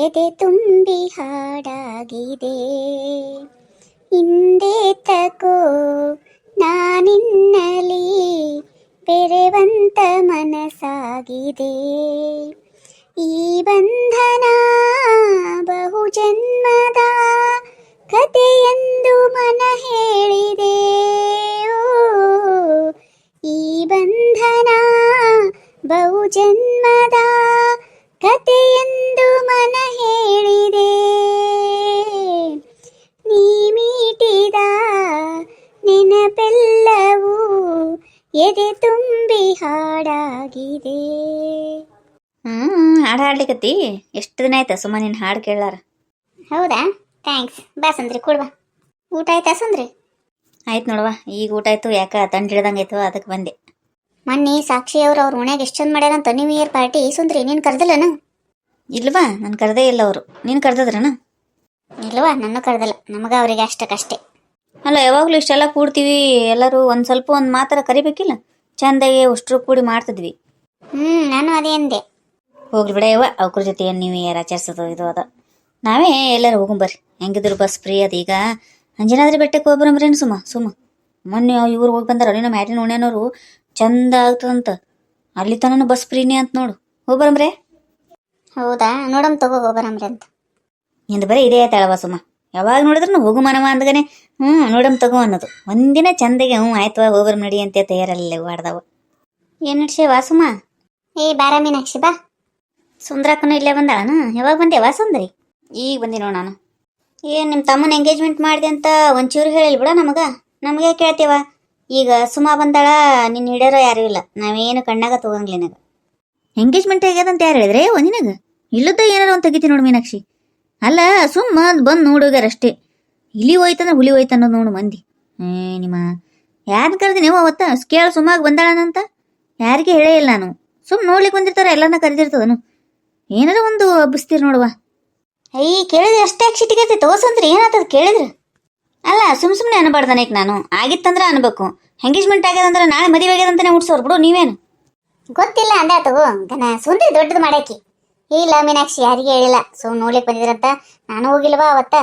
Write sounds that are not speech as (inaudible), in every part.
ಎದೆ ತುಂಬಿ ಹಾಡಾಗಿದೆ. ಹಿಂದೆ ತಗೋ ನಾನಿನ್ನಲಿ ಬೆರೆವಂತ ಮನಸ್ಸಾಗಿದೆ. ಈ ಬಂಧನ ಬಹು ಜನ್ಮದ ಕಥೆಯೆಂದು ಮನ ಹೇಳಿದೆ. ಈ ಬಂಧನ ಬಹು ಜನ್ಮದ ಕಥೆಯೆಂದು ಮನ ಹೇಳಿದೆ. ನೀ ಮೀಟಿದ ನೆನಪೆಲ್ಲವೂ ಎದೆ ತುಂಬಿ ಹಾಡಾಗಿದೆ. ಹ್ಮ್ ಹಾಡು ಹಾಡ್ಲಿಕತ್ತಿ? ಎಷ್ಟು ದಿನ ಆಯ್ತಾ ಸುಮ್ಮ ನಿನ್ನ ಹಾಡು ಕೇಳಾರ ಹೌದಾ? ಥ್ಯಾಂಕ್ಸ್ ಬಾ ಸಂದ್ರಿ ಕೊಡ್ವಾ ಊಟ ಆಯ್ತಾ ಸಂದ್ರಿ? ಆಯ್ತು ನೋಡವ್ವ ಈಗ ಊಟ ಆಯ್ತು ಯಾಕ ತಂಡ ಹಿಡ್ದಂಗೆ ಆಯ್ತು ಅದಕ್ಕೆ ಬಂದೆ. ಮೊನ್ನೆ ಸಾಕ್ಷಿ ಅವ್ರು ಅವ್ರ ಓಣ್ಯಾಗ ಎಷ್ಟು ಚಂದ ಮಾಡ್ಯಾರಂತ ನ್ಯೂ ಇಯರ್ ಪಾರ್ಟಿ ಸುಂದ್ರಿ ನೀನು ಕರೆದಿಲ್ಲನ? ಇಲ್ವಾ ನಾನು ಕರೆದೇ ಇಲ್ಲ ಅವರು. ನೀನು ಕರೆದಿದ್ರನ? ಇಲ್ವಾ ನನ್ನ ಕರ್ದಲ್ಲ. ನಮಗ ಅವರಿಗೆ ಅಷ್ಟಕ್ಕಷ್ಟೇ. ಅಲ್ಲ ಯಾವಾಗಲೂ ಇಷ್ಟೆಲ್ಲ ಕೂಡ್ತೀವಿ. ಎಲ್ಲರೂ ಒಂದು ಸ್ವಲ್ಪ ಒಂದು ಮಾತ್ರ ಕರಿಬೇಕಿಲ್ಲ? ಚಂದಾಗಿ ಉಷ್ಟ್ರು ಕೂಡಿ ಮಾಡ್ತಿದ್ವಿ. ಹ್ಞೂ ನಾನು ಅದೇ ಅಂದೆ. ಹೋಗ್ಲಿ ಬಿಡ ಯವ್ವ ಅವ್ರ ಜೊತೆ ಏನು ನೀವು ಯಾರು ಆಚರಿಸೋದು ಇದು ಅದ. ನಾವೇ ಎಲ್ಲರೂ ಹೋಗುಂಬರ್ರಿ ಹೆಂಗಿದ್ರು ಬಸ್ ಫ್ರೀ ಅದ ಈಗ ಅಂಜನಾದ್ರಿ ಬೆಟ್ಟಕ್ಕೆ ಹೋಗ್ಬರಂಬ್ರೇನು ಸುಮ್ಮ ಸುಮ್ಮ ಮೊನ್ನೆ ಇವ್ರು ಹೋಗಿ ಬಂದಾರ. ನಮ್ಮ ಮ್ಯಾಟಿನ ಉಣ್ಯಾನವರು ಚಂದ ಆಗ್ತದಂತ ಅಲ್ಲಿ ತನಕ ಬಸ್ ಫ್ರೀನೇ ಅಂತ ನೋಡು. ಹೋಗ್ಬರಂಬ್ರೆ ಹೌದಾ? ನೋಡಮ್ ತಗೋ ಹೋಗ್ಬರಂಬ್ರೆ ಅಂತ. ನಿಂದು ಬರೀ ಇದೇ ಆಯ್ತಾಳವ ಸುಮ್ಮ ಯಾವಾಗ ನೋಡಿದ್ರು ಹೋಗು ಮನವ ಅಂದಗನೆ ಹ್ಞೂ ನೋಡಮ್ ತಗೋ ಅನ್ನೋದು. ಒಂದಿನ ಚಂದಗೆ ಹ್ಞೂ ಆಯ್ತು ಹೋಗ್ಬರ್ ನಡಿ ಅಂತ ತಯಾರಲ್ಲ ಓಡ್ದವ ಏನು ನಡ್ಸೆ ವಾಸುಮ ಏ ಬಾರ ಮೀನಾಕ್ಷಿ ಬಾ. ಸುಂದ್ರಕ್ಕನು ಇಲ್ಲೇ ಬಂದಾಳನ? ಯಾವಾಗ ಬಂದೆ ವಾ ಸುಂದ್ರಿ. ಈಗ ಬಂದಿ ನೋಡ ನಾನು. ಏನು ನಿಮ್ಮ ತಮ್ಮನ ಎಂಗೇಜ್ಮೆಂಟ್ ಮಾಡಿದೆ ಅಂತ ಒಂಚೂರು ಹೇಳಿಲ್ಲ ಬಿಡ ನಮಗ. ನಮಗೆ ಕೇಳ್ತೇವ ಈಗ ಸುಮ ಬಂದಾಳ ನಿನ್ನ ಹಿಡಿಯೋರೋ ಯಾರು ಇಲ್ಲ. ನಾವೇನು ಕಣ್ಣಾಗ ತಗೊಂಗಿಲ್ಲ ನಿನಗೆ. ಎಂಗೇಜ್ಮೆಂಟ್ ಆಗ್ಯದಂತ ಯಾರು ಹೇಳಿದ್ರೆ? ಓ ನಿನಗೆ? ಇಲ್ಲದ ಏನಾರ ಒಂದು ತೆಗಿತಿ ನೋಡು ಮೀನಾಕ್ಷಿ. ಅಲ್ಲ ಸುಮ್ಮ ಬಂದು ನೋಡೋಗ್ಯಾರ ಅಷ್ಟೇ ಇಲಿ ಹೋಯ್ತಂದ್ರೆ ಹುಲಿ ಹೋಯ್ತು ಅನ್ನೋದು ನೋಡು ಮಂದಿ. ಏ ನಿಮ್ಮ ಯಾರನ್ನ ನೀವು ಅವತ್ತ? ಕೇಳ ಸುಮಾಗ ಬಂದಾಳನಂತ? ಯಾರಿಗೆ ಹೇಳೇ ಇಲ್ಲ ನಾನು. ಸುಮ್ಮ ನೋಡ್ಲಿಕ್ಕೆ ಬಂದಿರ್ತಾರೆ ಎಲ್ಲಾನ ಕರೆದಿರ್ತದನು. ಏನಾರ ಒಂದು ಹಬ್ಬಿಸ್ತೀರಿ ನೋಡುವ. ಅಯ್ಯ ಕೇಳಿದ್ರೆ ಅಷ್ಟೇ ಸಿಟಿಗತ್ತೆ ತೋರ್ಸಂದ್ರಿ ಏನಾತದ ಕೇಳಿದ್ರೆ? ಅಲ್ಲ ಸುಮ್ ಸುಮ್ಮನೆ ಅನ್ಬಾರ್ದನೇಕ್ ನಾನು. ಆಗಿತ್ತಂದ್ರೆ ಅನ್ಬೇಕು. ಎಂಗೇಜ್ಮೆಂಟ್ ಆಗ್ಯದಂದ್ರೆ ನಾಳೆ ಮದುವೆ ಆಗ್ಯದಂತಾನೆ ಮುಟ್ಸೋರು ಬಿಡು ನೀವೇನು? ಗೊತ್ತಿಲ್ಲ ಅಂದ ತಗೋ. ಗನ ಸುಂದ್ರಿ ದೊಡ್ಡದು ಮಾಡಾಕಿ. ಇಲ್ಲ ಮೀನಾಕ್ಷಿ ಯಾರಿಗೆ ಹೇಳಿಲ್ಲ. ಸುಮ್ ನೋಡ್ಲಿಕ್ಕೆ ಬಂದಿದ್ರಂತ. ನಾನು ಹೋಗಿಲ್ವಾ ಅವತ್ತ?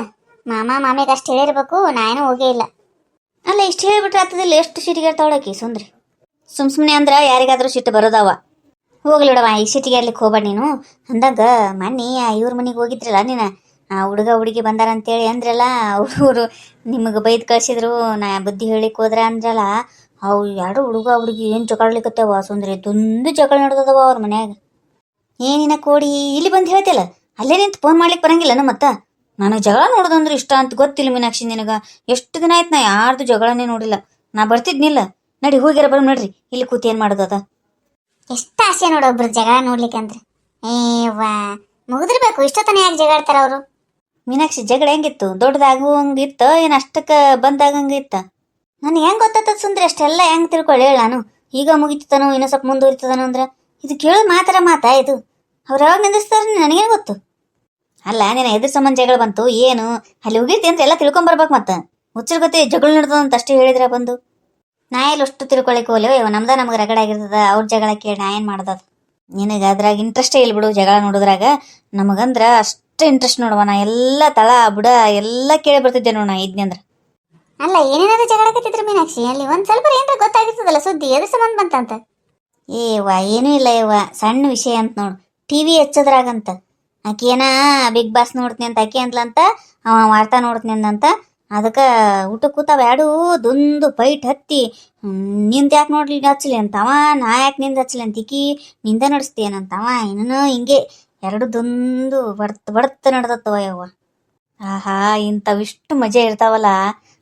ಮಾಮ ಮಾಮಿಗೆ ಅಷ್ಟು ಹೇಳಿರ್ಬೇಕು ನಾನು ಹೋಗೇ ಇಲ್ಲ. ಅಲ್ಲ ಇಷ್ಟು ಹೇಳ್ಬಿಟ್ರೆ ಆಗ್ತದಿಲ್ಲ ಎಷ್ಟು ಸಿಟಿಗೆ ತೊಳಕಿ ಸುಂದ್ರಿ? ಸುಮ್ ಸುಮ್ನೆ ಅಂದ್ರೆ ಯಾರಿಗಾದ್ರೂ ಸಿಟ್ಟು ಬರೋದವ. ಹೋಗ್ಲಿ ಬಿಡವ ಈ ಸಿಟಿಗೆ ಇರ್ಲಿಕ್ಕೆ ಹೋಗ್ಬೇಡ ನೀನು. ಅಂದಾಗ ಮೊನ್ನೆ ಆ ಇವ್ರ ಮನೆಗೆ ಹೋಗಿದ್ರಲ್ಲ ನೀನು? ಆ ಹುಡುಗ ಹುಡುಗಿ ಬಂದಾರ ಅಂತೇಳಿ ಅಂದ್ರಲ್ಲ, ಅವರು ನಿಮಗೆ ಬೈದ್ ಕಳ್ಸಿದ್ರು, ನಾ ಬುದ್ಧಿ ಹೇಳಿಕ್ ಹೋದ್ರ ಅಂದ್ರಲ್ಲ, ಅವು ಎರಡು ಹುಡುಗ ಹುಡುಗಿ ಏನು ಜಗಳಲಿಕತ್ತವ ಸುಂದ್ರಿ, ದುಂದು ಜಗಳ ನಡೆದದವ ಅವ್ರ ಮನ್ಯಾಗ. ಏನಿನ ಕೋಡಿ, ಇಲ್ಲಿ ಬಂದು ಹೇಳ್ತಿಲ್ಲ ಅಲ್ಲೇ ನಿಂತು ಫೋನ್ ಮಾಡ್ಲಿಕ್ಕೆ ಬರಂಗಿಲ್ಲನ ಮತ್ತ? ನಾನು ಜಗಳ ನೋಡೋದಂದ್ರೆ ಇಷ್ಟ ಅಂತ ಗೊತ್ತಿಲ್ಲ ಮೀನಾಕ್ಷಿ ನಿನಗ. ಎಷ್ಟು ದಿನ ಆಯ್ತು ನಾ ಯಾರ್ದು ಜಗಳನೇ ನೋಡಿಲ್ಲ. ನಾ ಬರ್ತಿದ್ನಿಲ್ಲ. ನಡಿ ಹೋಗಿರ ಬರ ನೋಡ್ರಿ, ಇಲ್ಲಿ ಕೂತಿ ಏನು ಮಾಡೋದದ ಎಷ್ಟು ಆಸೆ ನೋಡು ಒಬ್ರು ಜಗಳ ನೋಡ್ಲಿಕ್ಕೆ ಅಂದ್ರೆ. ಏವಾ ಮುಗಿದಿರ್ಬೇಕು, ಇಷ್ಟೊತ್ತನ ಯಾಕೆ ಜಗಳ್ತಾರ ಅವರು? ಮೀನಾಕ್ಷಿ ಜಗಳ ಹೆಂಗಿತ್ತು? ದೊಡ್ಡದಾಗುವಂಗಿತ್ತ ಏನು ಅಷ್ಟಕ್ಕೆ ಬಂದಾಗಂಗಿತ್ತ ನಾನು ಹೆಂಗ್ ಗೊತ್ತಾತ ಸುಂದ್ರಿ ಅಷ್ಟೆಲ್ಲ ಹೆಂಗ್ ತಿಳ್ಕೊಳ್ಳಿ ಹೇಳ ನಾನು. ಈಗ ಮುಗಿತನೋ ಇನ್ನೂ ಸ್ವಲ್ಪ ಮುಂದುವರಿತದನೋ ಅಂದ್ರೆ? ಇದು ಕೇಳು ಮಾತ್ರ ಮಾತಾ ಇದು. ಅವ್ರು ಯಾವಾಗ ನಿಂದಿಸ್ತಾರ ನನಗೇನು ಗೊತ್ತು? ಅಲ್ಲ, ನಿನ್ನ ಎದುರು ಸಂಬಂಧ ಜಗಳ ಬಂತು, ಏನು? ಅಲ್ಲಿ ಹೋಗಿರ್ತಿ ಅಂತ ಎಲ್ಲ ತಿಳ್ಕೊಂಬರ್ಬೇಕು ಮತ್ತ. ಹುಚ್ಚರ ಗೊತ್ತೆ ಜಗಳ ನಡೆದ ಅಂತ ಅಷ್ಟೇ ಹೇಳಿದ್ರ ಬಂದು? ನಾ ಎಲ್ಲಿ ಅಷ್ಟು ತಿಳ್ಕೊಳಕ್ ಹೋಗ್ಲಿ? ಇವ ನಮ್ದ ನಮ್ಗೆ ರಗಡ ಆಗಿರ್ತದ, ಅವ್ರ ಜಗಳ ಕೇಳಿ ನಾ ಏನು ಮಾಡ್ದದು? ನಿನಗೆ ಅದ್ರಾಗ ಇಂಟ್ರೆಸ್ಟೇ ಇಲ್ಬಿಡು ಜಗಳ ನೋಡಿದ್ರಾಗ. ನಮಗಂದ್ರ ಅಷ್ಟು ಇಂಟ್ರೆಸ್ಟ್ ನೋಡುವ ನಾ ಎಲ್ಲ ತಳ ಬುಡ ಎಲ್ಲ ಕೇಳಿ ಬರ್ತಿದ್ದೆ ನೋಡ ನಾ ಇದ್ನಿ ಅಂದ್ರ. ಅಲ್ಲ ಏನೇನಾದ್ರು ಜಗಳಕತ್ತಿದ್ರು ಮೀನಾಕ್ಷಿ? ಅಲ್ಲಿ ಒಂದ್ ಸ್ವಲ್ಪ ಏನಾರ ಗೊತ್ತಾಗಿರ್ತದಲ್ಲ ಸುದ್ದಿ ಎದ್ರ ಸಂಬಂಧ ಬಂತಂತ ಏವ ವಾ ಏನೂ ಇಲ್ಲ ಇವ ಸಣ್ಣ ವಿಷಯ ಅಂತ ನೋಡು. ಟಿವಿ ಹೆಚ್ಚದ್ರಾಗಂತ. ಆಕಿ ಏನ ಬಿಗ್ ಬಾಸ್ ನೋಡ್ತೀನಿ ಅಂತ ಆಕಿ ಅಂದ್ಲಂತ ಅವ ವಾರ್ತಾ ನೋಡ್ತೀನಿ ಅಂತ ಅದಕ್ಕೆ ಊಟ ಕೂತಾವ ಎರಡು ದುಂದು ಪೈಟ್ ಹತ್ತಿ ನಿಂದ ಯಾಕೆ ನೋಡ್ಲಿ ಹಚ್ಚಲಿ ಅಂತವ ನಾ ಯಾಕೆ ನಿಂದ ಹಚ್ಚಲಿ ಅಂತ. ಇಕಿ ನಿಂದ ನಡೆಸ್ತೀಯನಂತವ ಏನೋ ಹಿಂಗೆ ಎರಡು ದೊಂದು ಬಡ್ತ ಬಡ್ತ ನಡೆದತ್ತವ ಯವ್ವ. ಆಹಾ ಇಂಥವಿಷ್ಟು ಮಜಾ ಇರ್ತಾವಲ್ಲ.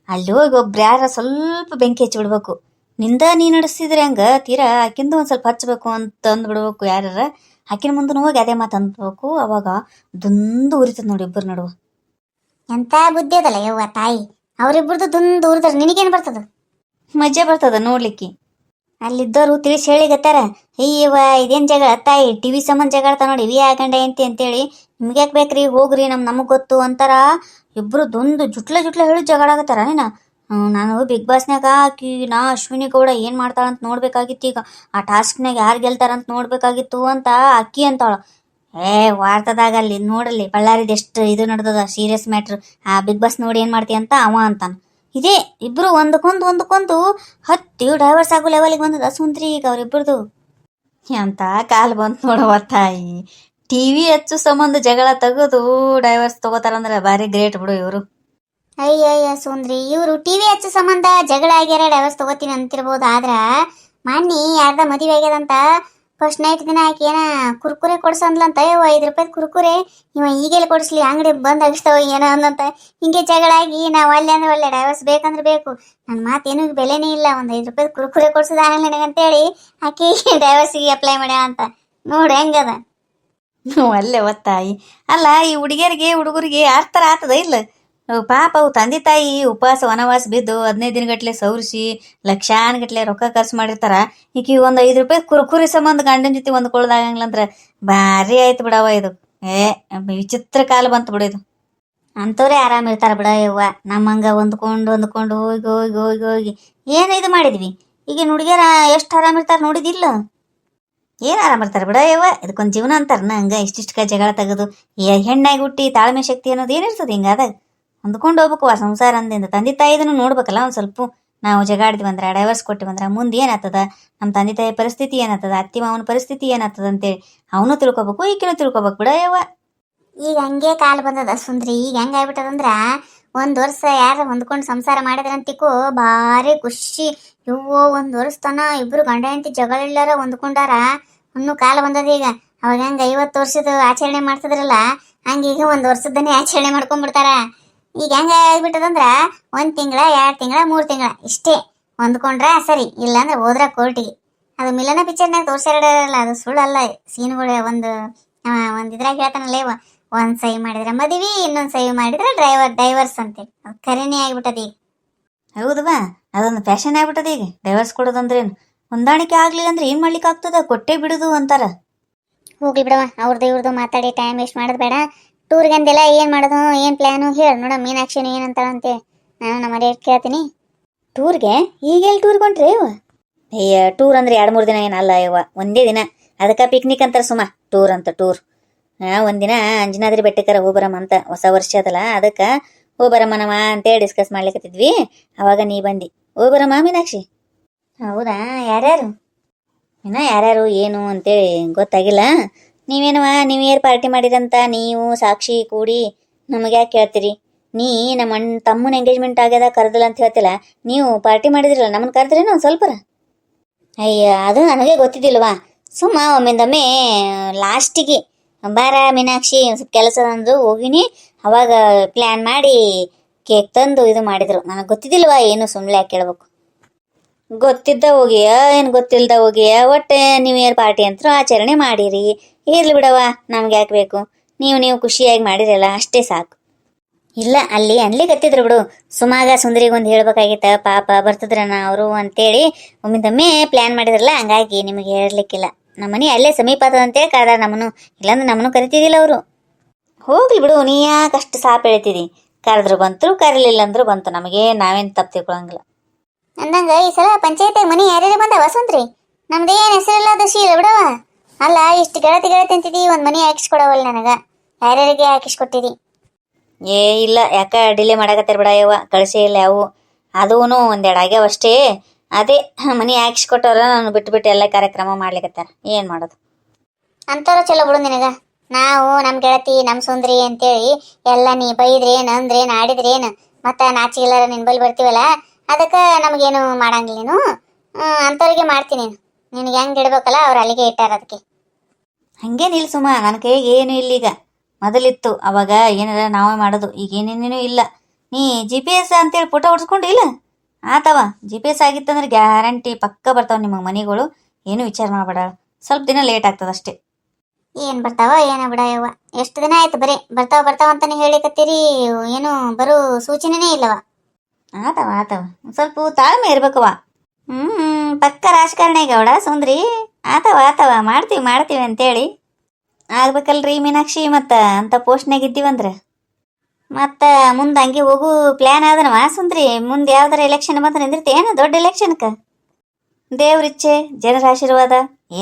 ಅಲ್ಲಿ ಹೋಗಿ ಒಬ್ರು ಯಾರ ಸ್ವಲ್ಪ ಬೆಂಕಿ ಹಚ್ಚಿ ಬಿಡ್ಬೇಕು. ನಿಂದ ನೀ ನಡೆಸ್ತಿದ್ರೆ ಹಂಗ? ತೀರಾ ಆಕಿಂದ ಒಂದು ಸ್ವಲ್ಪ ಹಚ್ಚಬೇಕು ಅಂತ ಅಂದ್ಬಿಡ್ಬೇಕು ಯಾರ ಆಕಿನ ಮುಂದೆ ಹೋಗಿ ಅದೇ ಮಾತು ಅಂದ್ಬೇಕು. ಅವಾಗ ದುಂದು ಉರಿತದ ನೋಡಿ ಇಬ್ಬರು ನಡುವ. ಎಂತ ಬುದ್ಧಿ ಅದಲ್ಲ ಯವ್ವ ತಾಯಿ. ಅವರಿಬ್ಬರದು ದುಂದು ಉರಿದ್ರೆ ನಿನಗೇನು ಬರ್ತದ? ಮಜಾ ಬರ್ತದ ನೋಡ್ಲಿಕ್ಕೆ. ಅಲ್ಲಿದ್ದವರು ತಿಳಿಸಿ ಹೇಳಿಗತ್ತಾರ ಅಯ್ಯವ ಇದೇನ್ ಜಗಳ? ತಾಯಿ ಟಿವಿ ಸಂಬಂಧ ಜಗಳ ನೋಡಿ, ವಿ ಆಗಂಡೆ ಅಂತಿ ಅಂತೇಳಿ ನಿಮ್ಗೆ ಯಾಕೆ ಬೇಕ್ರಿ? ಹೋಗ್ರಿ, ನಮ್ ನಮಗ್ ಗೊತ್ತು ಅಂತಾರ. ಇಬ್ರು ದೊಂದು ಜುಟ್ಲ ಜುಟ್ಲ ಹೇಳಿ ಜಗಳ ಆಗತ್ತಾರ ನೀನ. ಬಿಗ್ ಬಾಸ್ನಾಗ ಆಕಿ ನಾ ಅಶ್ವಿನಿ ಗೌಡ ಏನ್ ಮಾಡ್ತಾಳಂತ ನೋಡ್ಬೇಕಾಗಿತ್ತು ಈಗ. ಆ ಟಾಸ್ಕ್ನಾಗ ಯಾರು ಗೆಲ್ತಾರಂತ ನೋಡ್ಬೇಕಾಗಿತ್ತು ಅಂತ ಅಕ್ಕಿ ಅಂತಾಳ. ಏ, ವಾರ್ತದಾಗ ಅಲ್ಲಿ ನೋಡಲ್ಲಿ ಬಳ್ಳಾರಿದ ಎಷ್ಟು ಇದು ನಡ್ದದ ಸೀರಿಯಸ್ ಮ್ಯಾಟ್ರ್ ಆ ಬಿಗ್ ಬಾಸ್ ನೋಡಿ ಏನ್ ಮಾಡ್ತಿ ಅಂತ ಅವ ಅಂತಾನ. ಇದೇ. ಇಬ್ರು ಒಂದಕ್ಕೊಂದು ಒಂದಕ್ಕೊಂದು ಹತ್ತಿ ಡೈವರ್ಸ್ ಆಗೋ ಲೆವೆಲ್ಗೆ ಬಂದದ ಸುಂದ್ರಿ ಈಗ ಅವ್ರಿಬ್ರದು. ಎಂತ ಕಾಲ್ ಬಂತು ನೋಡವ ತಾಯಿ. ಟಿವಿ ಹಚ್ಚು ಸಂಬಂಧ ಜಗಳ ತೆಗೆದು ಡೈವರ್ಸ್ ತಗೋತಾರಂದ್ರೆ ಭಾರಿ ಗ್ರೇಟ್ ಬಿಡು ಇವರು. ಅಯ್ಯಯ್ಯ ಸುಂದ್ರಿ, ಇವರು ಟಿವಿ ಹಚ್ಚು ಸಂಬಂಧ ಜಗಳ ಆಗ್ಯಾರ ಡೈವರ್ಸ್ ತಗೋತೀನಿ ಅಂತಿರ್ಬೋದು, ಆದ್ರ ಮೊನ್ನೆ ಯಾರ್ದ ಮದುವೆ ಆಗ್ಯದಂತ ಫಸ್ಟ್ ನೈಟ್ ದಿನ ಆಕೆ ಏನ ಕುರ್ಕುರೆ ಕೊಡ್ಸಂದ್ಲಂತ ಅಯ್ಯೋ ಐದು ರೂಪಾಯಿ ಕುರ್ಕುರೆ, ಇವ ಈಗೆಲ್ಲ ಕೊಡಿಸ್ಲಿ, ಅಂಗಡಿ ಬಂದ್ ಆಗಿಸ್ತಾವ ಏನೋ ಅಂದಂತ ಹಿಂಗೆ ಜಗಳಾಗಿ ನಾವು ಅಲ್ಲೇ ಅಂದ್ರೆ ಒಳ್ಳೆ ಡೈವರ್ಸ್ ಬೇಕಂದ್ರೆ ಬೇಕು. ನನ್ನ ಮಾತೇನು ಬೆಲೆನೇ ಇಲ್ಲ, ಒಂದು ಐದು ರೂಪಾಯಿ ಕುರ್ಕುರೆ ಕೊಡ್ಸೋದು ಆಗಲ್ಲ ನನಗಂತೇಳಿ, ಆಕೆ ಡೈವರ್ಸಿಗೆ (laughs) ಅಪ್ಲೈ ಮಾಡ್ಯ ಅಂತ. ನೋಡು ಹೆಂಗದ. ಒಳ್ಳೆ ಒತ್ತಾಯಿ. ಅಲ್ಲ, ಈ ಹುಡುಗಿಯರಿಗೆ, ಹುಡುಗರಿಗೆ ಆರ್ತರ ಆತದ ಇಲ್ಲ? ಪಾಪ ಅವು ತಂದೆ ತಾಯಿ ಉಪವಾಸ, ವನವಾಸ ಬಿದ್ದು ಹದಿನೈದು ದಿನಗಟ್ಲೆ ಸೌರಿಸಿ, ಲಕ್ಷಾನುಗಟ್ಲೆ ರೊಕ್ಕ ಖರ್ಚು ಮಾಡಿರ್ತಾರ. ಈಕಿ ಒಂದು ಐದು ರೂಪಾಯಿ ಕುರುಕುರಿ ಸಂಬಂಧ ಗಂಡನ ಜೊತೆ ಹೊಂದ್ಕೊಳ್ಳೋದಾಗಂಗಿಲ್ಲ ಭಾರಿ ಆಯ್ತು ಬಿಡವ ಇದು. ಏ, ವಿಚಿತ್ರ ಕಾಲ ಬಂತು ಬಿಡು ಇದು. ಅಂಥವ್ರೆ ಆರಾಮ ಇರ್ತಾರ ಬಿಡ ಯವ್ವ. ನಮ್ಮಂಗ ಹೊಂದ್ಕೊಂಡು ಹೊಂದ್ಕೊಂಡು ಹೋಗಿ ಹೋಗಿ ಹೋಗಿ ಹೋಗಿ. ಏನು ಇದು ಮಾಡಿದ್ವಿ? ಈಗ ಹುಡುಗಿಯರ ಎಷ್ಟು ಆರಾಮ ಇರ್ತಾರ ನೋಡಿದಿಲ್ಲ. ಏನು ಆರಾಮ ಇರ್ತಾರ ಬಿಡ ಯವ್ವ? ಇದಕ್ಕೊಂದು ಜೀವನ ಅಂತಾರನ ಹಂಗ ಇಷ್ಟಿಷ್ಟ ಜಗಳ ತೆಗೆದು. ಹೆಣ್ಣಾಗಿ ಹುಟ್ಟಿ ತಾಳ್ಮೆ ಶಕ್ತಿ ಅನ್ನೋದು ಏನಿರ್ತದೆ ಹಿಂಗಾದಾಗ? ಹೊಂದ್ಕೊಂಡು ಹೋಗ್ಬೇಕು, ಆ ಸಂಸಾರ ಅಂದಿಂದ ತಂದೆ ತಾಯಿದನ್ನು ನೋಡ್ಬೇಕಲ್ಲ, ಒಂದು ಸ್ವಲ್ಪ ನಾವು ಜಗಾಡ್ತೀವಿ ಅಂದ್ರೆ ಡೈವರ್ಸ್ ಕೊಟ್ಟಿವಿ ಅಂದ್ರೆ ಮುಂದೆ ಏನಾಗ್ತದ? ನಮ್ಮ ತಂದೆ ತಾಯಿ ಪರಿಸ್ಥಿತಿ ಏನಾಗ್ತದ? ಅತ್ತಿ ಮಾವನ ಪರಿಸ್ಥಿತಿ ಏನಾಗ್ತದ ಅಂತೇಳಿ ಅವನು ತಿಳ್ಕೊಬೇಕು, ಈಕಿನೂ ತಿಳ್ಕೊಬೇಕು ಬಿಡ ಯವ್ವ. ಈಗ ಹಂಗೆ ಕಾಲ ಬಂದದ ಸುಂದ್ರಿ. ಈಗ ಹೆಂಗ್ ಆಗ್ಬಿಟ್ಟದಂದ್ರ ಒಂದ್ ವರ್ಷ ಯಾರ ಹೊಂದ್ಕೊಂಡು ಸಂಸಾರ ಮಾಡಿದ್ರಂತಿಕೋ ಭಾರಿ ಖುಷಿ. ಇವೋ ಒಂದ್ ವರ್ಷ ತನ ಇಬ್ರು ಗಂಡ ಹೆಂಡತಿ ಜಗಳ ಇಲ್ಲಾರ ಹೊಂದ್ಕೊಂಡಾರ. ಅನ್ನೋ ಕಾಲ ಬಂದದ ಈಗ. ಅವಾಗ ಹೆಂಗೆ ಐವತ್ತು ವರ್ಷದ ಆಚರಣೆ ಮಾಡ್ತಿದ್ರಲ್ಲ ಹಂಗೆ ಈಗ ಒಂದ್ ವರ್ಷದನ್ನೇ ಆಚರಣೆ ಮಾಡ್ಕೊಂಡ್ಬಿಡ್ತಾರ. ಈಗ ಹೆಂಗ ಆಗ್ಬಿಟ್ಟದಂದ್ರ ಒಂದ್ ತಿಂಗಳ ಎರಡ್ ತಿಂಗಳ ಮೂರ್ ತಿಂಗಳ ಇಷ್ಟೇ ಹೊಂದ್ಕೊಂಡ್ರ ಸರಿ ಇಲ್ಲಾಂದ್ರೆ ಹೋದ್ರ ಕೋರ್ಟಿಗೆ. ಅದು ಮಿಲನ ಪಿಕ್ಚರ್ನಾಗ ತೋರ್ಸಿರಲ್ಲ ಅದು ಸುಳ್ಳಲ್ಲ ಸೀನ್ಗಳು ಒಂದು ಒಂದು ಇದ್ರಾಗ ಹೇಳ್ತಾನಲ್ಲೇ ಒಂದ್ ಸೈ ಮಾಡಿದ್ರೆ ಮದುವೆ ಇನ್ನೊಂದ್ ಸೈ ಮಾಡಿದ್ರೆ ಡ್ರೈವರ್ ಡೈವರ್ಸ್ ಅಂತೆ ಅದು ಕರೆನೇ ಆಗ್ಬಿಟ್ಟದ ಈಗ. ಹೌದವಾ ಅದೊಂದು ಫ್ಯಾಷನ್ ಆಗ್ಬಿಟ್ಟದ ಈಗ. ಡೈವರ್ಸ್ ಕೊಡೋದಂದ್ರೇನು ಹೊಂದಾಣಿಕೆ ಆಗ್ಲಿಲ್ಲ ಅಂದ್ರೆ ಏನ್ ಮಾಡ್ಲಿಕ್ಕೆ ಆಗ್ತದ ಕೊಟ್ಟೆ ಬಿಡುದು ಅಂತಾರ. ಹೋಗ್ಲಿ ಬಿಡವ ಅವ್ರದ್ದು ಇವ್ರದ್ದು ಮಾತಾಡಿ ಟೈಮ್ ವೇಸ್ಟ್ ಮಾಡೋದು ಬೇಡ. ಟೂರ್ಗೆ ಅಂದೆಲ್ಲ ಏನ್ ಮಾಡೋದು ಏನು ಪ್ಲ್ಯಾನು ಹೇಳು ನೋಡ ಏನು ಆ್ಯಕ್ಷನ್ ಏನಂತಾಳಂತೆ ನಾನು ನಮ್ಮ ಮನೆ ಕೇಳ್ತೀನಿ. ಟೂರ್ಗೆ? ಈಗ ಎಲ್ಲಿ ಟೂರ್ ಕೊಂಡ್ರಿ ಇವ? ಅಯ್ಯ ಟೂರ್ ಅಂದ್ರೆ ಎರಡು ಮೂರು ದಿನ ಏನಲ್ಲ ಇವ. ಒಂದೇ ದಿನ. ಅದಕ್ಕೆ ಪಿಕ್ನಿಕ್ ಅಂತಾರೆ ಸುಮ ಟೂರ್ ಅಂತ ಟೂರ್. ಹಾಂ ಒಂದಿನ ಅಂಜನಾದ್ರಿ ಬೆಟ್ಟಕ್ಕಾರ ಹೋಗ್ಬರಮ್ಮ ಅಂತ ಹೊಸ ವರ್ಷ ಅದಲ್ಲ ಅದಕ್ಕೆ ಹೋಗ್ಬರಮ್ಮನವ ಅಂತೇಳಿ ಡಿಸ್ಕಸ್ ಮಾಡ್ಲಿಕತ್ತಿದ್ವಿ. ಅವಾಗ ನೀ ಬಂದಿ. ಹೋಗ್ಬರಮ್ಮ ಮೀನಾಕ್ಷಿ? ಹೌದಾ? ಯಾರ್ಯಾರು? ಇನ್ನ ಯಾರ್ಯಾರು ಏನು ಅಂತೇಳಿ ಗೊತ್ತಾಗಿಲ್ಲ. ನೀವೇನವ ನೀವು ಇಯರ್ ಪಾರ್ಟಿ ಮಾಡಿದಂತ ನೀವು ಸಾಕ್ಷಿ ಕೂಡಿ ನಮಗೆ ಯಾಕೆ ಕೇಳ್ತೀರಿ? ನೀ ನಮ್ಮ ಅಣ್ಣ, ತಮ್ಮನ ಎಂಗೇಜ್ಮೆಂಟ್ ಆಗ್ಯದ, ಕರೆದಿಲ್ಲ ಅಂತ ಹೇಳ್ತಿಲ್ಲ. ನೀವು ಪಾರ್ಟಿ ಮಾಡಿದ್ರಲ್ಲ ನಮ್ಮನ್ನ ಕರೆದ್ರೇನು ಸ್ವಲ್ಪ ಸ್ವಲ್ಪರ? ಅಯ್ಯ, ಅದು ನನಗೆ ಗೊತ್ತಿದ್ದಿಲ್ವಾ? ಸುಮ್ಮ ಒಮ್ಮಿಂದೊಮ್ಮೆ, ಲಾಸ್ಟಿಗೆ ಬಾರ ಮೀನಾಕ್ಷಿ, ಸ್ವಲ್ಪ ಕೆಲಸ ತಂದು ಹೋಗಿನಿ. ಅವಾಗ ಪ್ಲ್ಯಾನ್ ಮಾಡಿ ಕೇಕ್ ತಂದು ಇದು ಮಾಡಿದ್ರು. ನನಗೆ ಗೊತ್ತಿದ್ದಿಲ್ವಾ, ಏನು ಸುಮ್ಮನೆ ಯಾಕೆ ಕೇಳ್ಬೇಕು? ಗೊತ್ತಿದ್ದ ಹೋಗಿಯ, ಏನು ಗೊತ್ತಿಲ್ಲದ ಹೋಗಿಯ? ಒಟ್ಟೆ ನ್ಯೂ ಇಯರ್ ಪಾರ್ಟಿ ಅಂತೂ ಆಚರಣೆ ಮಾಡಿರಿ. ಇರ್ಲಿ ಬಿಡವ ನಮ್ಗೆ ಯಾಕೆ ಬೇಕು? ನೀವು ನೀವು ಖುಷಿಯಾಗಿ ಮಾಡಿರಲ್ಲ, ಅಷ್ಟೇ ಸಾಕು. ಇಲ್ಲ, ಅಲ್ಲಿ ಅನ್ಲಿಕತ್ತಿದ್ರು ಬಿಡು. ಸುಮಾಗ ಸುಂದರಿಗೊಂದು ಹೇಳ್ಬೇಕಾಗಿತ್ತ, ಪಾಪ ಬರ್ತದ್ರನ ಅವರು ಅಂತೇಳಿ ಒಮ್ಮಿಂದೊಮ್ಮೆ ಪ್ಲ್ಯಾನ್ ಮಾಡಿದ್ರಲ್ಲ, ಹಂಗಾಗಿ ನಿಮಗೆ ಹೇಳಲಿಕ್ಕಿಲ್ಲ. ನಮ್ಮ ಮನೆ ಅಲ್ಲೇ ಸಮೀಪ ಅಂತೇಳಿ ಕಾದ ನಮ್ಮನು ಇಲ್ಲಾಂದ್ರೆ ನಮ್ಮನ್ನು ಕರಿತಿದ್ದಿಲ್ಲ ಅವರು. ಹೋಗ್ಲಿ ಬಿಡು, ನೀ ಯಾಕೆ ಅಷ್ಟು ಸಾಪ್ ಹೇಳ್ತಿದಿ? ಕರೆದ್ರು ಬಂತು ಕರೀಲಿಲ್ಲ ಅಂದ್ರು ಬಂತು. ನಮಗೆ ನಾವೇನು ತಪ್ಪು ತಿಳ್ಕೊಳಂಗಿಲ್ಲ. ಅಂದಂಗ ಈ ಸಲ ಪಂಚಾಯತ್ ಮನೆ ಯಾರ್ಯಾರು ಬಂದ ವಸಂತ್ರಿ? ನಮ್ದು ಏನ್ ಹೆಸರಿಲ್ಲ ದಶಿ ಇಲ್ಲ ಬಿಡವ ಅಲ್ಲ ಇಷ್ಟು ಗೆಳತಿ ಗೆಳತಿ ಅಂತಿದಿ ಒಂದು ಮನಿ ಹಾಕಿಸ್ಕೊಡವಲ್ಲ ನನಗ. ಯಾರ್ಯಾರಿಗೆ ಹಾಕಿಸ್ಕೊಟ್ಟಿದಿ ಏ ಇಲ್ಲ ಯಾಕ ಡಿಲೇ ಮಾಡಕತ್ತಾರ ಬಿಡ ಯವ್ವ ಕಳಿಸೇ ಇಲ್ಲ ಯಾವು. ಅದೂನು ಒಂದೆರಡು ಆಗ್ಯಾವ ಅಷ್ಟೇ. ಅದೇ ಮನಿ ಹಾಕಿಸ್ಕೊಟ್ಟವ್ರ ನಾನು ಬಿಟ್ಟು ಬಿಟ್ಟು ಎಲ್ಲ ಕಾರ್ಯಕ್ರಮ ಮಾಡ್ಲಿಕತ್ತಾರ. ಏನ್ ಮಾಡೋದು? ಅಂತಾರ ಚಲೋ ಬಿಡು ನಿನಗ. ನಾವು ನಮ್ ಗೆಳತಿ ನಮ್ ಸುಂದ್ರಿ ಅಂತೇಳಿ ಎಲ್ಲ ನೀ ಬೈದ್ರೇನ್ ಅಂದ್ರೇನ್ ಆಡಿದ್ರೇನ್ ಮತ್ತ ನಾಚಿಗೆಲ್ಲಾರ ನಿನ್ ಬಲ್ ಬರ್ತೀವಲ್ಲ ಅದಕ್ಕ ನಮಗೇನು ಮಾಡಂಗಿಲ್ಲ ನೀನು ಹ್ಮ್, ಅಂಥವ್ರಿಗೆ ಮಾಡ್ತೀನಿ. ನೀನು ನಿನಗೆ ಹೆಂಗೆ ಇಡ್ಬೇಕಲ್ಲ ಅವ್ರು ಅಲ್ಲಿಗೆ ಇಟ್ಟಾರ ಅದಕ್ಕೆ ಹಂಗೇನಿಲ್ಲ ಸುಮ ನನ್ನ ಕೈಗೆ ಏನು ಇಲ್ಲ ಈಗ. ಮೊದಲಿತ್ತು ಅವಾಗ ಏನಾರ ನಾವೇ ಮಾಡೋದು. ಈಗ ಏನೇನೇನು ಇಲ್ಲ. ನೀ ಜಿ ಪಿ ಎಸ್ ಅಂತೇಳಿ ಫೋಟೋ ಹೊಡ್ಸ್ಕೊಂಡು ಇಲ್ಲ? ಆತವ. ಜಿ ಪಿ ಎಸ್ ಆಗಿತ್ತಂದ್ರೆ ಗ್ಯಾರಂಟಿ ಪಕ್ಕ ಬರ್ತಾವ ನಿಮ್ಮ ಮನೆಗಳು. ಏನು ವಿಚಾರ ಮಾಡಬೇಡ ಸ್ವಲ್ಪ ದಿನ ಲೇಟ್ ಆಗ್ತದ ಅಷ್ಟೇ. ಏನು ಬರ್ತಾವ ಏನೋ ಬಿಡ ಯವ್ವ ಎಷ್ಟು ದಿನ ಆಯ್ತು ಬರೀ? ಬರ್ತಾವ ಬರ್ತಾವ ಅಂತಾನೆ ಹೇಳಿಕತ್ತೀರಿ. ಏನು ಬರೋ ಸೂಚನೆನೇ ಇಲ್ಲವ. ಆತವ ಆತವ. ಸ್ವಲ್ಪ ತಾಳ್ಮೆ ಇರ್ಬೇಕವ ಹ್ಮ್. ಪಕ್ಕ ರಾಜಕಾರಣಿ ಗೌಡ, ಸುಂದ್ರಿ? ಆತವ ಆತವ, ಮಾಡ್ತೀವಿ ಮಾಡ್ತೀವಿ ಅಂತೇಳಿ. ಆಗ್ಬೇಕಲ್ರಿ ಮೀನಾಕ್ಷಿ, ಮತ್ತ ಅಂತ ಪೋಸ್ಟ್ನಾಗ ಇದ್ದೀವಂದ್ರ ಮತ್ತ ಮುಂದೆ ಹಂಗೆ ಹೋಗು ಪ್ಲಾನ್ ಆದನವ ಸುಂದ್ರಿ? ಮುಂದೆ ಯಾವ್ದಾರ ಎಲೆಕ್ಷನ್ ಬಂದ್ರೆ ನಿಂದಿರ್ತಿ. ಏನು ದೊಡ್ಡ ಎಲೆಕ್ಷನ್ಕ ದೇವ್ರಿಚ್ಛೆ ಜನರ ಆಶೀರ್ವಾದ,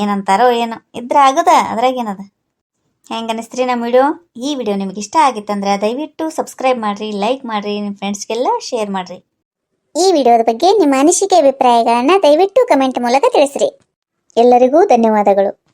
ಏನಂತಾರೋ ಏನೋ. ಇದ್ರ ಆಗದ ಅದ್ರಾಗೇನದ ಹೆಂಗೆ ಅನಿಸ್ತ್ರಿ ನಮ್ಮ ವಿಡಿಯೋ? ಈ ವಿಡಿಯೋ ನಿಮ್ಗೆ ಇಷ್ಟ ಆಗಿತ್ತಂದ್ರೆ ದಯವಿಟ್ಟು ಸಬ್ಸ್ಕ್ರೈಬ್ ಮಾಡಿರಿ ಲೈಕ್ ಮಾಡಿರಿ, ನಿಮ್ಮ ಫ್ರೆಂಡ್ಸ್ಗೆಲ್ಲ ಶೇರ್ ಮಾಡಿರಿ. ಈ ವಿಡಿಯೋದ ಬಗ್ಗೆ ನಿಮ್ಮ ಅನಿಸಿಕೆ ಅಭಿಪ್ರಾಯಗಳನ್ನು ದಯವಿಟ್ಟು ಕಮೆಂಟ್ ಮೂಲಕ ತಿಳಿಸ್ರಿ. ಎಲ್ಲರಿಗೂ ಧನ್ಯವಾದಗಳು.